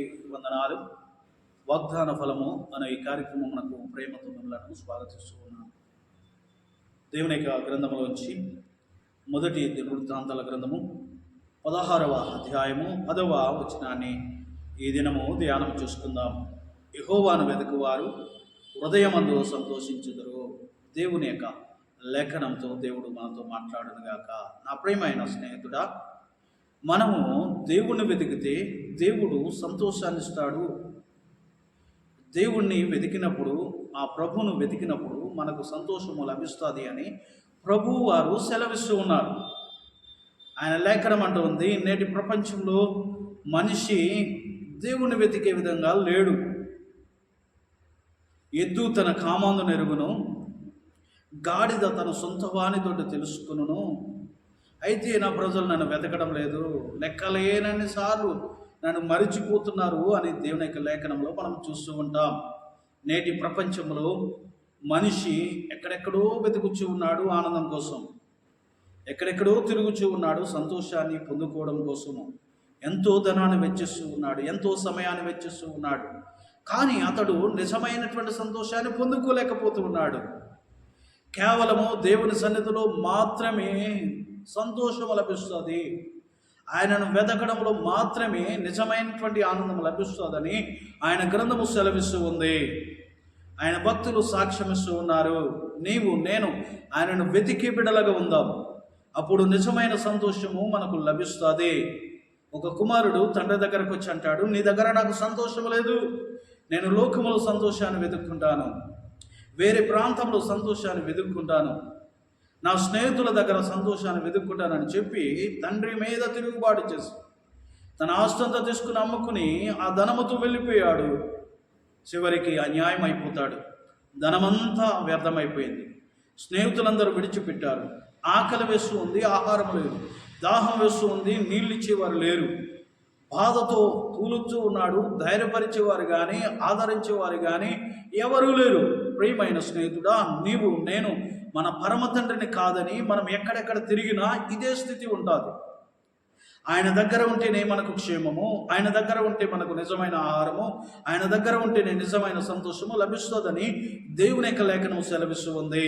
వందనాలు వాగ్దాన ఫలము అనే ఈ కార్యక్రమం మనకు ప్రేమతో మిమ్మల్ని స్వాగతిస్తూ ఉన్నాను దేవుని యొక్క గ్రంథములోంచి మొదటి దినవృత్తాంతాల గ్రంథము పదహారవ అధ్యాయము పదవ వచనాన్ని ఈ దినము ధ్యానం చూసుకుందాం. యహోవాను వెతుకువారు హృదయమందు సంతోషించుదరు. దేవుని యొక్క లేఖనంతో దేవుడు మనతో మాట్లాడునుగాక. నా ప్రేమైన స్నేహితుడా మనము దేవుణ్ణి వెతికితే దేవుడు సంతోషాన్ని ఇస్తాడు దేవుణ్ణి వెతికినప్పుడు ఆ ప్రభువును వెతికినప్పుడు మనకు సంతోషము లభిస్తుంది అని ప్రభువు వారు సెలవిస్తూ ఉన్నారు. ఆయన లేఖనం అంటూ ఉంది నేటి ప్రపంచంలో మనిషి దేవుణ్ణి వెతికే విధంగా లేడు. ఎద్దు తన కామాందు నెరుగును గాడిద తన సొంత వాణితోటి తెలుసుకును అయితే నా ప్రజలు నన్ను వెతకడం లేదు. లెక్కలేనన్ని సార్లు నన్ను మరిచిపోతున్నారు అని దేవుని యొక్క లేఖనంలో మనం చూస్తూ ఉంటాం. నేటి ప్రపంచంలో మనిషి ఎక్కడెక్కడో వెతుకుచూ ఉన్నాడు ఆనందం కోసం. ఎక్కడెక్కడో తిరుగుచూ ఉన్నాడు సంతోషాన్ని పొందుకోవడం కోసము. ఎంతో ధనాన్ని వెచ్చిస్తూ ఉన్నాడు ఎంతో సమయాన్ని వెచ్చిస్తూ ఉన్నాడు. కానీ అతడు నిజమైనటువంటి సంతోషాన్ని పొందుకోలేకపోతూ ఉన్నాడు. కేవలము దేవుని సన్నిధిలో మాత్రమే సంతోషం లభిస్తుంది. ఆయనను వెతకడంలో మాత్రమే నిజమైనటువంటి ఆనందం లభిస్తుందని ఆయన గ్రంథము సెలవిస్తూ ఉంది. ఆయన భక్తులు సాక్ష్యమిస్తూ ఉన్నారు. నీవు నేను ఆయనను వెతికి బిడలగా ఉందాం. అప్పుడు నిజమైన సంతోషము మనకు లభిస్తుంది. ఒక కుమారుడు తండ్రి దగ్గరకు వచ్చి అంటాడు నీ దగ్గర నాకు సంతోషం లేదు. నేను లోకములో సంతోషాన్ని వెతుక్కుంటాను. వేరే ప్రాంతంలో సంతోషాన్ని వెతుక్కుంటాను. నా స్నేహితుల దగ్గర సంతోషాన్ని వెతుక్కుంటానని చెప్పి తండ్రి మీద తిరుగుబాటు చేసి తన ఆస్తంతా తీసుకుని అమ్ముకుని ఆ ధనముతో వెళ్ళిపోయాడు. చివరికి అన్యాయం అయిపోతాడు. ధనమంతా వ్యర్థమైపోయింది. స్నేహితులందరూ విడిచిపెట్టారు. ఆకలి వేస్తూ ఉంది ఆహారం లేదు. దాహం వేస్తూ ఉంది నీళ్ళు ఇచ్చేవారు లేరు. బాధతో తూలుతూ ఉన్నాడు. ధైర్యపరిచేవారు కానీ ఆదరించేవారు కానీ ఎవరూ లేరు. ప్రియమైన స్నేహితుడా నీవు నేను మన పరమ తండ్రిని కాదని మనం ఎక్కడెక్కడ తిరిగినా ఇదే స్థితి ఉంటుంది ఆయన దగ్గర ఉంటేనే మనకు క్షేమము ఆయన దగ్గర ఉంటే మనకు నిజమైన ఆహారము ఆయన దగ్గర ఉంటేనే నిజమైన సంతోషము లభిస్తుందని దేవుని యొక్క లేఖనం సెలవిస్తూ ఉంది.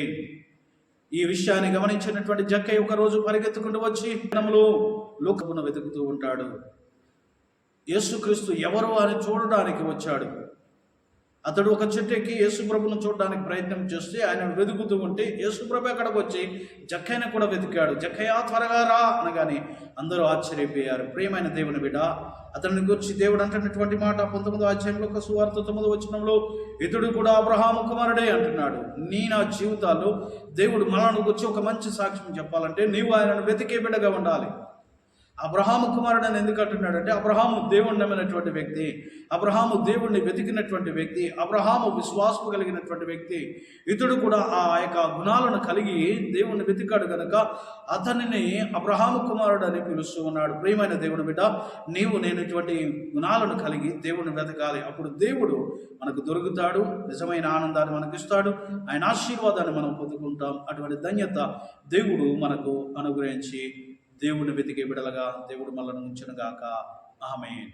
ఈ విషయాన్ని గమనించినటువంటి జక్కయ్య ఒక రోజు పరిగెత్తుకుంటూ వచ్చి మనములో లోకమును వెతుకుతూ ఉంటాడు. యేసుక్రీస్తు ఎవరు అని చూడడానికి వచ్చాడు. అతడు ఒక చెట్టు ఎక్కి యేసుప్రభును చూడడానికి ప్రయత్నం చేస్తే ఆయన వెతుకుతూ ఉంటే యేసుప్రభు అక్కడికి వచ్చి జక్కయ్యను కూడా వెతికాడు. జక్కయ్య త్వరగా రా అనగానే అందరూ ఆశ్చర్యపోయారు. ప్రియమైన దేవుని బిడ్డ అతని గురించి దేవుడు అంటున్నటువంటి మాట పంతొమ్మిదో అధ్యాయంలో ఒక సువార్త తొమ్మిదో వచ్చినంలో ఇతడు కూడా అబ్రహాము కుమారుడే అంటున్నాడు. నీ నా జీవితాల్లో దేవుడు మనను గురించి ఒక మంచి సాక్ష్యం చెప్పాలంటే నీవు ఆయనను వెతికే బిడ్డగా ఉండాలి. అబ్రహాము కుమారుడు అని ఎందుకు అంటున్నాడంటే అబ్రహాము దేవుణ్ణి నమ్మినటువంటి వ్యక్తి అబ్రహాము దేవుణ్ణి వెతికినటువంటి వ్యక్తి అబ్రహాము విశ్వాసము కలిగినటువంటి వ్యక్తి ఇతడు కూడా ఆ యొక్క గుణాలను కలిగి దేవుణ్ణి వెతికాడు కనుక అతనిని అబ్రహాము కుమారుడు అని పిలుస్తూ ఉన్నాడు. ప్రియమైన దేవుని బిడ్డ నీవు నేను ఇటువంటి గుణాలను కలిగి దేవుణ్ణి వెతకాలి. అప్పుడు దేవుడు మనకు దొరుకుతాడు నిజమైన ఆనందాన్ని మనకు ఇస్తాడు ఆయన ఆశీర్వాదాన్ని మనం పొందుకుంటాం. అటువంటి ధన్యత దేవుడు మనకు అనుగ్రహించి దేవుని వెతికే బిడలగా దేవుడు మనల్ని ఉంచునుగాక. ఆమె